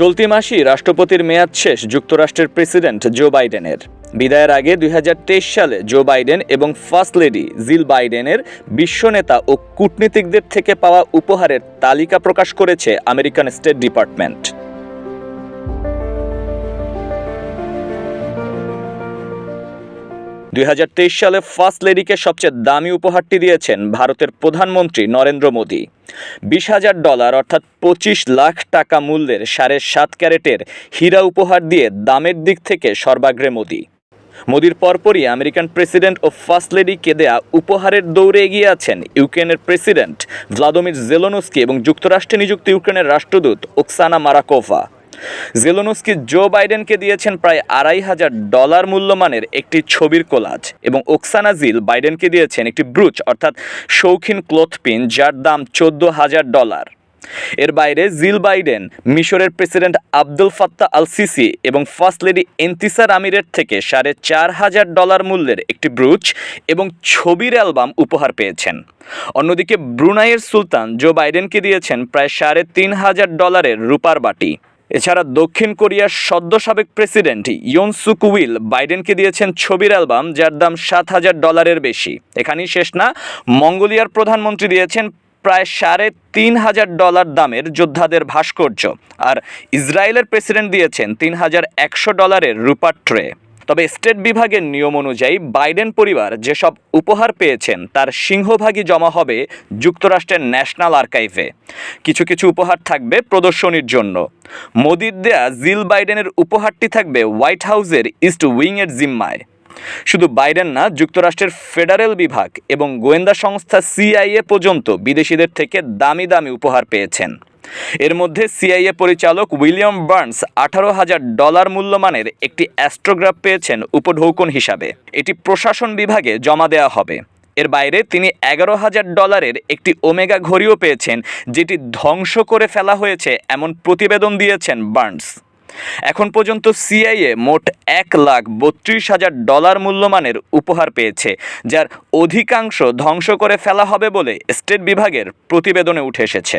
চলতি মাসেই রাষ্ট্রপতির মেয়াদ শেষ, যুক্তরাষ্ট্রের প্রেসিডেন্ট জো বাইডেনের। বিদায়ের আগে দুই হাজার তেইশ সালে জো বাইডেন এবং ফার্স্ট লেডি জিল বাইডেনের বিশ্ব নেতা ও কূটনীতিকদের থেকে পাওয়া উপহারের তালিকা প্রকাশ করেছে আমেরিকান স্টেট ডিপার্টমেন্ট। দুই হাজার তেইশ সালে ফার্স্ট লেডিকে সবচেয়ে দামি উপহারটি দিয়েছেন ভারতের প্রধানমন্ত্রী নরেন্দ্র মোদী। বিশ হাজার ডলার অর্থাৎ পঁচিশ লাখ টাকা মূল্যের সাড়ে সাত ক্যারেটের হীরা উপহার দিয়ে দামের দিক থেকে সর্বাগ্রে মোদী। মোদির পরপরই আমেরিকান প্রেসিডেন্ট ও ফার্স্ট লেডিকে দেয়া উপহারের দৌড়ে এগিয়ে আছেন ইউক্রেনের প্রেসিডেন্ট ভ্লাদিমির জেলোনস্কি এবং যুক্তরাষ্ট্রে নিযুক্ত ইউক্রেনের রাষ্ট্রদূত ওকসানা মারাকোভা। জেলোনস্কি জো বাইডেনকে দিয়েছেন প্রায় আড়াই হাজার ডলার মূল্যমানের একটি ছবির কোলাজ এবং ওকসানা জিল বাইডেনকে দিয়েছেন একটি ব্রুচ, অর্থাৎ শৌখিন ক্লথ পিন, যার দাম চোদ্দ হাজার ডলার। এর বাইরে জিল বাইডেন, মিশরের president Abdel Fattah al Sisi এবং ফার্স্ট লেডি এন্তিসার আমিরের থেকে সাড়ে চার হাজার ডলার মূল্যের একটি ব্রুচ এবং ছবির অ্যালবাম উপহার পেয়েছেন। অন্যদিকে ব্রুনাইয়ের সুলতান জো বাইডেনকে দিয়েছেন প্রায় সাড়ে তিন হাজার ডলারের রূপার বাটি। এছাড়া দক্ষিণ কোরিয়ার সদ্য সাবেক প্রেসিডেন্ট ইয়ন সুক উইল বাইডেনকে দিয়েছেন ছবির অ্যালবাম, যার দাম সাত হাজার ডলারের বেশি। এখানেই শেষ না, মঙ্গোলিয়ার প্রধানমন্ত্রী দিয়েছেন প্রায় সাড়ে তিন হাজার ডলার দামের যোদ্ধাদের ভাস্কর্য, আর ইসরায়েলের প্রেসিডেন্ট দিয়েছেন তিন হাজার একশো ডলারের রূপার ট্রে। তবে স্টেট বিভাগের নিয়ম অনুযায়ী বাইডেন পরিবার যেসব উপহার পেয়েছেন, তার সিংহভাগই জমা হবে যুক্তরাষ্ট্রের ন্যাশনাল আর্কাইভে। কিছু কিছু উপহার থাকবে প্রদর্শনীর জন্য। মোদির দেয়া জিল বাইডেনের উপহারটি থাকবে হোয়াইট হাউসের ইস্ট উইংয়ের জিম্মায়। শুধু বাইডেন না, যুক্তরাষ্ট্রের ফেডারেল বিভাগ এবং গোয়েন্দা সংস্থা সিআইএ পর্যন্ত বিদেশিদের থেকে দামি দামি উপহার পেয়েছেন। এর মধ্যে সিআইএ পরিচালক উইলিয়াম বার্নস আঠারো হাজার ডলার মূল্যমানের একটি অ্যাস্ট্রোগ্রাফ পেয়েছেন উপঢৌকন হিসাবে। এটি প্রশাসন বিভাগে জমা দেওয়া হবে। এর বাইরে তিনি এগারো হাজার ডলারের একটি ওমেগা ঘড়িও পেয়েছেন, যেটি ধ্বংস করে ফেলা হয়েছে এমন প্রতিবেদন দিয়েছেন বার্নস। এখন পর্যন্ত সিআইএ মোট এক লাখ বত্রিশ হাজার ডলার মূল্যমানের উপহার পেয়েছে, যার অধিকাংশ ধ্বংস করে ফেলা হবে বলে স্টেট বিভাগের প্রতিবেদনে উঠে এসেছে।